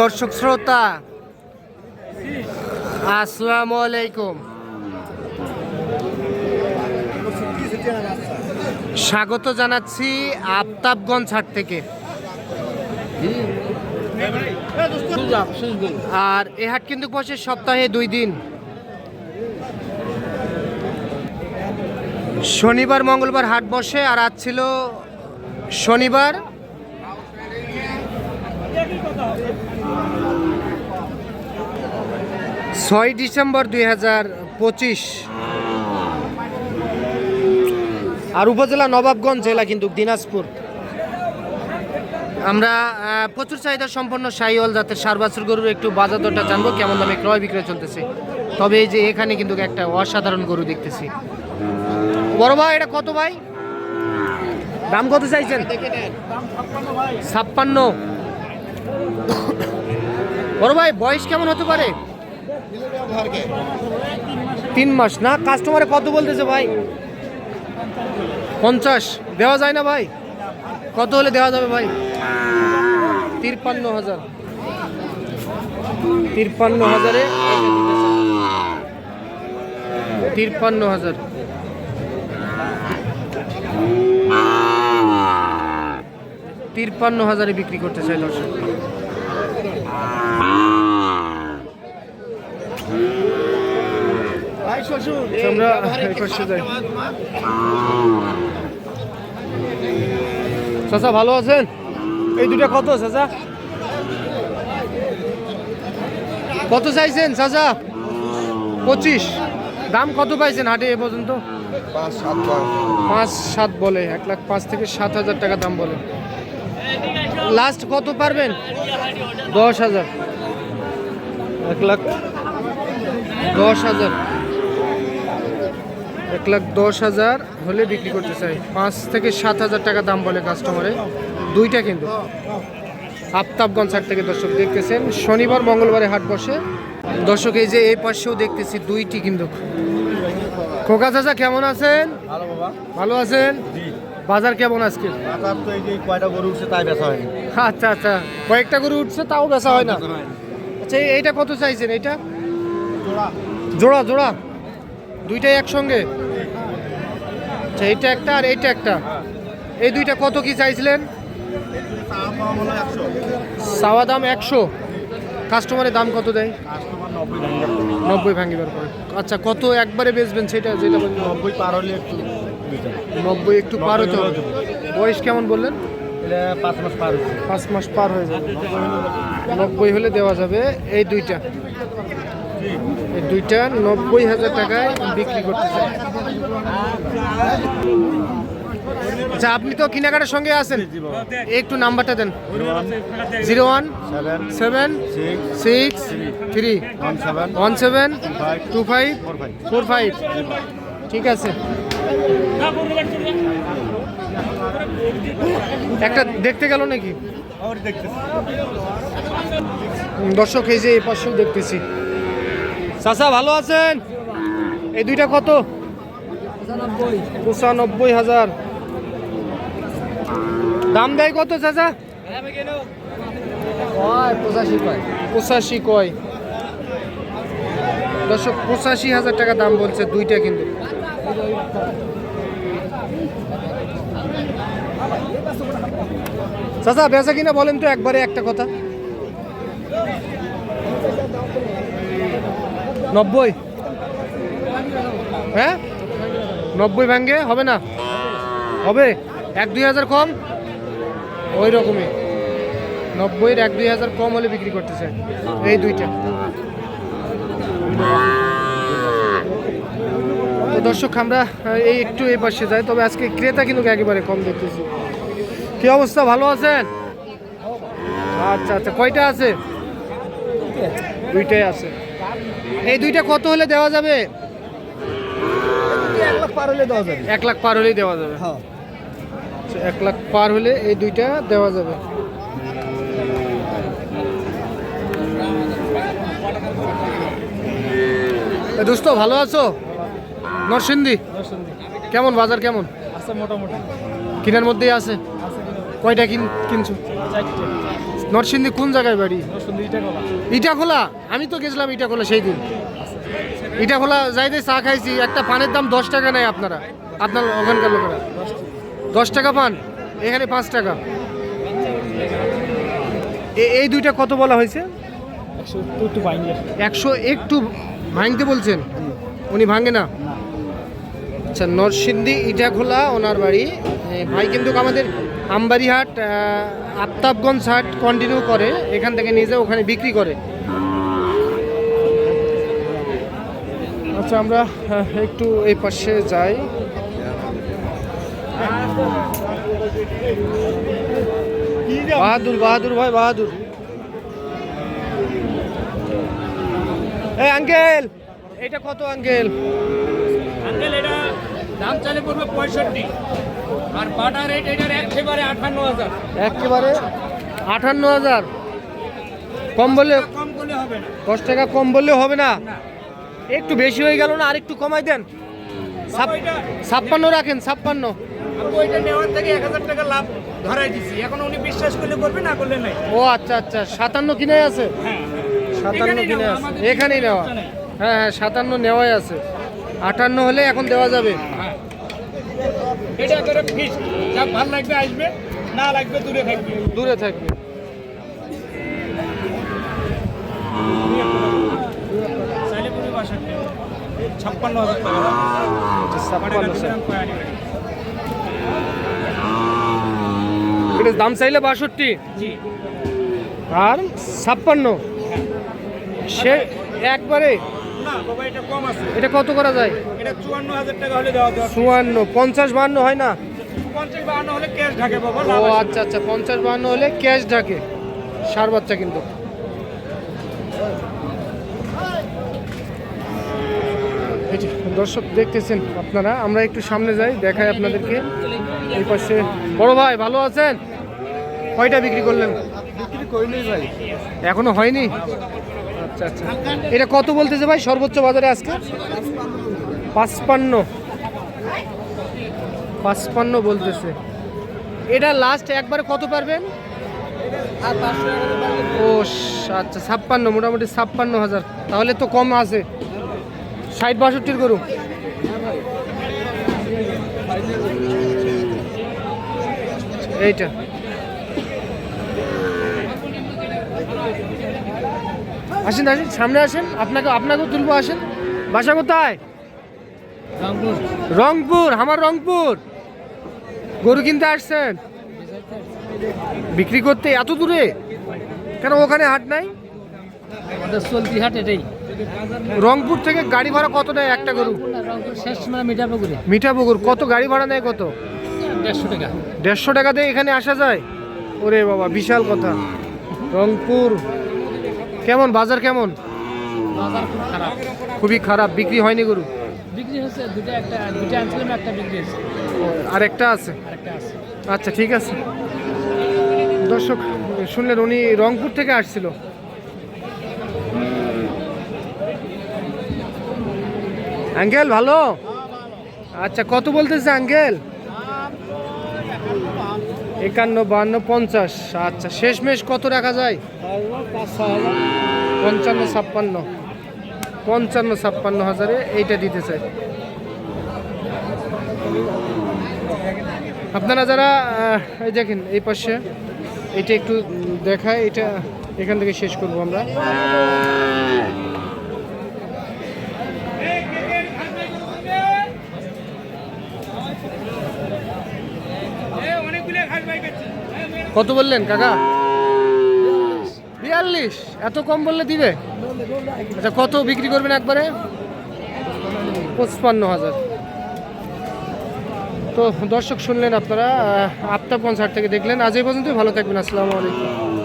দর্শক শ্রোতা, আসসালামু আলাইকুম। স্বাগত জানাচ্ছি আফতাবগঞ্জ হাট থেকে। আর এ হাট কিন্তু বসে সপ্তাহে দুই দিন। শনিবার, মঙ্গলবার হাট বসে, আর আজ ছিল শনিবার। ছয় ডিসেম্বর দুই হাজার পঁচিশ। আর উপজেলা নবাবগঞ্জ জেলা কিন্তু দিনাজপুর। আমরা প্রচুর চাহিদা সম্পন্ন সাইওয়াল জাতের সার বাছুর গরুর একটু বাজার দরটা জানব, কেমন দামে ক্রয় বিক্রয় চলতেছে। তবে এই যে এখানে কিন্তু একটা অসাধারণ গরু দেখতেছি। বড় ভাই, এটা কত ভাই? দাম কত চাইছেন? ছাপ্পান্ন। বড় ভাই, বয়স কেমন হতে পারে? তিন মাস। না কাস্টমারে কত বলতেছে ভাই? পঞ্চাশ। দেওয়া যায় না ভাই? কত হলে দেওয়া যাবে ভাই? তিরপান্ন হাজার। তিরপান্ন হাজারে তিরপান্ন হাজার। তিরপান্ন হাজারে বিক্রি করতে চাই দর্শক। চাচা, ভালো আছেন? এই দুটা কত, চাচা? কত চাইছেন, চাচা? পঁচিশ। দাম কত পাইছেন হাটে এ পর্যন্ত? পাঁচ, সাত বলে, এক লাখ পাঁচ থেকে সাত হাজার টাকা দাম বলে। লাস্ট কত পারবেন? দশ হাজার। এক লাখ দশ হাজার। এক লাখ দশ হাজার হলে বিক্রি করতে চাই। পাঁচ থেকে সাত হাজার টাকা দাম বলে কাস্টমারে দুইটা কিন্তু। আফতাবগঞ্জ হাট থেকে দর্শক দেখতেছেন। শনিবার মঙ্গলবারে হাট বসে। দর্শক এই যে এই পাশেও দেখতেছি দুইটি কিন্তু। খোকা চাচা কেমন আছেন? ভালো আছেন? বাজার কেমন আজকে? কয়টা গরু উঠছে তাই বেচা হয়নি। আচ্ছা আচ্ছা। কয়েকটা গরু উঠছে তাও বেচা হয় না? আচ্ছা এই- এইটা কত চাইছেন এইটা? জোড়া জোড়া। দুইটাই একসঙ্গে? আচ্ছা এইটা একটা আর এইটা একটা। এই দুইটা কত কি চাইছিলেন? সাওয়া দাম একশো। কাস্টমারের দাম কত দেয়? নব্বই ভাঙে নব্বই ভাঙিবার পরে। আচ্ছা কত একবারে বেচবেন সেটা যেটা নব্বই পার হলে একটু নব্বই একটু পার হতে হবে। বয়স কেমন বললেন? পাঁচ মাস পার পাঁচ মাস পার হয়ে যাবে। নব্বই হলে দেওয়া যাবে এই দুইটা। দুইটা নব্বই হাজার টাকায় বিক্রি করতে চাই। আচ্ছা আপনি তো কেনাকাটার সঙ্গে আছেন। একটু নাম্বারটা দেন। Zero one seven six three one seven two five four five. ঠিক আছে। একটা দেখতে গেল নাকি? দর্শক এই যে এই পাশেও দেখতেছি। চাচা, ভালো আছেন? এই দুইটা কত? পঁচানব্বই হাজার। দাম দেয় কত চাচা? পঁচাশি কয়। দর্শক, পঁচাশি হাজার টাকা দাম বলছে দুইটা কিন্তু। চাচা, বেচা কিনা বলেন তো একবারে একটা কথা। নব্বই। হ্যাঁ? নব্বই ভাঙ্গে হবে না? হবে? এক দুই হাজার কম? ওই রকমই। নব্বইয়ের এক দুই হাজার কম হলে বিক্রি করতে চাই এই দুইটা। তো দর্শক, আমরা এই একটু এই পাশে যাই, তবে আজকে ক্রেতা কিন্তু একেবারে কম দেখতেছি। কি অবস্থা, ভালো আছেন? আচ্ছা আচ্ছা কয়টা আছে? দুইটাই আছে। এই দুইটা কত হলে দেওয়া যাবে? এক লাখ পার হলে দেওয়া যাবে। এক লাখ পার হলেই দেওয়া যাবে। হ্যাঁ। আচ্ছা, এক লাখ পার হলে এই দুইটা দেওয়া যাবে। দোস্ত ভালো আছো? নরসিংদী? কেমন বাজার কেমন? আছে মোটামুটি। কিনার মধ্যেই আছে। কয়টা কিন কিনছো? নরসিংদী কোন জায়গায় বাড়ি? ইটা খোলা আমি তো গেছিলাম ইটা খোলা সেই দিন ইটা খোলা যাইতে চা খাইছি একটা পানের দাম দশ টাকা নেয় আপনারা আপনার ওখানকার লোকেরা। দশ টাকা পান এখানে পাঁচ টাকা। এই দুইটা কত বলা হয়েছে? একশো একটু ভাঙতে বলছেন? উনি ভাঙে না? আচ্ছা নরসিংদী ইটাখোলা ওনার বাড়ি। ভাই কিন্তু আমাদের আমবাড়িহাট আফতাবগঞ্জ হাট কন্টিনিউ করে, এখান থেকে নিয়ে যায় ওখানে বিক্রি করে। আচ্ছা আমরা একটু এই পাশে যাই। বাহাদুর বাহাদুর ভাই, বাহাদুর। এই আঙ্কেল, এটা কত আঙ্কেল? আঙ্কেল, এটা দাম চালে পঁয়ষট্টি। আর পাটা রেট এটার একেবারে আটান্ন হাজার। একেবারে হাজার। কম বললে কম করলে হবে না। দশ টাকা কম বললে হবে না। একটু বেশি হয়ে গেল না আর একটু কমাই দেন। ছাপ্পান্ন রাখেন ছাপ্পান্ন। ওইটা নেওয়ার থেকে এক হাজার টাকা লাভ ধরাই দিছি। এখন উনি বিশ্বাস করলে করবে না করলে নাই। ও আচ্ছা আচ্ছা। সাতান্ন কিনে আছে? হ্যাঁ সাতান্ন এখানেই কিনে আছে। এখানেই নেওয়া। হ্যাঁ হ্যাঁ সাতান্ন নেওয়াই আছে। আটান্ন হলে এখন দেওয়া যাবে। হ্যাঁ এটা করে ফিস যা ভালো লাগবে আসবে না লাগবে দূরে থাকবে। দূরে থাকবে। ছাপ্পান্ন হাজার টাকা? এটার দাম চাইলে বাষট্টি। জি। আর ছাপ্পান্ন। সে একবারে এটা কম আছে। এটা কত করা যায়? এটা চুয়ান্ন হাজার টাকা হলে দেওয়া দেওয়া চুয়ান্ন পঞ্চাশ বাহান্ন হয় না? পঞ্চাশ বাহান্ন হলে ক্যাশ ঢাকে বাবা ও আচ্ছা আচ্ছা পঞ্চাশ বাহান্ন হলে ক্যাশ ঢাকে। সার বাচ্চা কিন্তু। দর্শক দেখতেছেন আপনারা আমরা একটু সামনে যাই দেখাই আপনাদেরকে। এই পাশে। বড় ভাই ভালো আছেন? কয়টা বিক্রি করলেন? বিক্রি করিনি ভাই। এখনও হয়নি? আচ্ছা আচ্ছা। এটা কত বলতেছে ভাই সর্বোচ্চ বাজারে আজকে? পাঁচপান্ন। পাঁচপান্ন বলতেছে। এটা লাস্ট একবারে কত পারবেন? ও আচ্ছা ছাপ্পান্ন, মোটামুটি ছাপ্পান্ন হাজার। তাহলে তো কম আছে। ষাট, বাষট্টির গরু। এইটা। আসেন আসেন সামনে আসেন। আপনাকে আপনাকেও তুলবো আসেন। বাসা কোথায়? রংপুর। আমার রংপুর। গরু কিনতে আসছেন? বিক্রি করতে এত দূরে? কেন ওখানে হাট নাই? আমাদের চলতি হাট এটাই। রংপুর থেকে গাড়ি ভাড়া কত নেয় একটা গরু? মানে মিঠাপুকুরে কত গাড়ি ভাড়া নেয় কত? দেড়শো টাকা। দেড়শো টাকা দিয়ে এখানে আসা যায়? ওরে বাবা বিশাল কথা। রংপুর কেমন? বাজার কেমন? বাজার খুব খারাপ খুবই খারাপ। বিক্রি হয়নি গরু? বিক্রি হচ্ছে দুটো একটা দুটো আনছিলাম একটা বিক্রি হচ্ছে আর একটা আছে। আচ্ছা ঠিক আছে। দর্শক শুনলেন উনি রংপুর থেকে আসছিল। আঙ্কেল ভালো? আচ্ছা কত বলতেছে আঙ্কেল? একান্ন বান্ন পঞ্চাশ। আচ্ছা শেষমেশ কত রাখা যায়? পঞ্চান্ন, ছাপ্পান্ন। পঞ্চান্ন, ছাপ্পান্ন হাজারে এইটা দিতে চাই। আপনারা যারা এই দেখেন, এই পাশে, এটা একটু দেখায়, এটা এখান থেকে শেষ করব আমরা। কত বললেন, কাকা? বিয়াল্লিশ। এত কম বললে দিবে? আচ্ছা কত বিক্রি করবেন একবারে? পঁচপান্ন হাজার। তো দর্শক শুনলেন আপনারা আপনার কনসার্ট থেকে দেখলেন। আজ এই পর্যন্তই, ভালো থাকবেন। আসসালামু আলাইকুম।